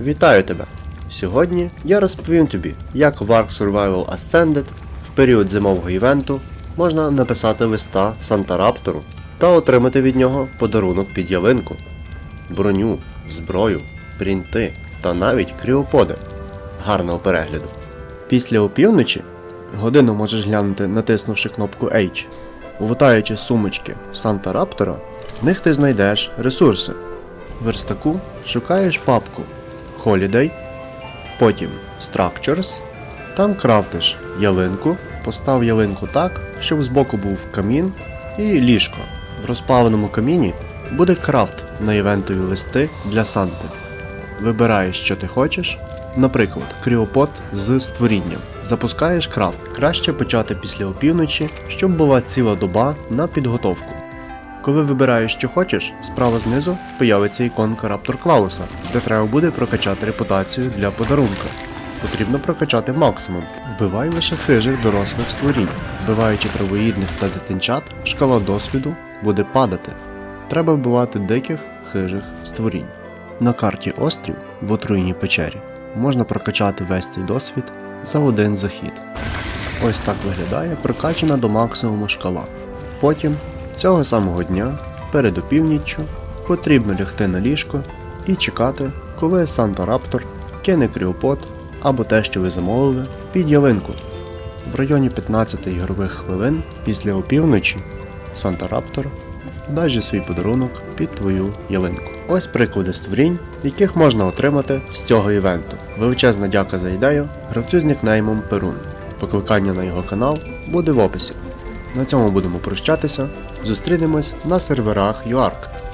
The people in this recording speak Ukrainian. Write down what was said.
Вітаю тебе! Сьогодні я розповім тобі, як в Ark Survival Ascended в період зимового івенту можна написати листа Санта Раптору та отримати від нього подарунок під ялинку, броню, зброю, принти та навіть кріоподи. Гарного перегляду! Після опівночі годину можеш глянути, натиснувши кнопку H. Лутаючи сумочки Санта Раптора, в них ти знайдеш ресурси. В верстаку шукаєш папку Holiday, потім Structures, там крафтиш ялинку, постав ялинку так, щоб збоку був камін і ліжко. В розпаленому каміні буде крафт на івентові листи для Санти. Вибираєш, що ти хочеш, наприклад, кріопот з створінням. Запускаєш крафт. Краще почати після опівночі, щоб була ціла доба на підготовку. Коли вибираєш, що хочеш, справа знизу появиться іконка Раптор Клауса, де треба буде прокачати репутацію для подарунка. Потрібно прокачати максимум. Вбивай лише хижих дорослих створінь. Вбиваючи травоїдних та дитинчат, шкала досвіду буде падати. Треба вбивати диких хижих створінь. На карті острів в отруйній печері можна прокачати весь цей досвід за один захід. Ось так виглядає прокачана до максимуму шкала. Потім, цього самого дня, перед опівніччю, потрібно лягти на ліжко і чекати, коли Санта Раптор кине кріопот або те, що ви замовили, під ялинку. В районі 15 ігрових хвилин після опівночі Санта Раптор дасть свій подарунок під твою ялинку. Ось приклади створінь, яких можна отримати з цього івенту. Величезна дяка за ідею гравцю з нікнеймом Перун. Покликання на його канал буде в описі. На цьому будемо прощатися. Зустрінемось на серверах UARK.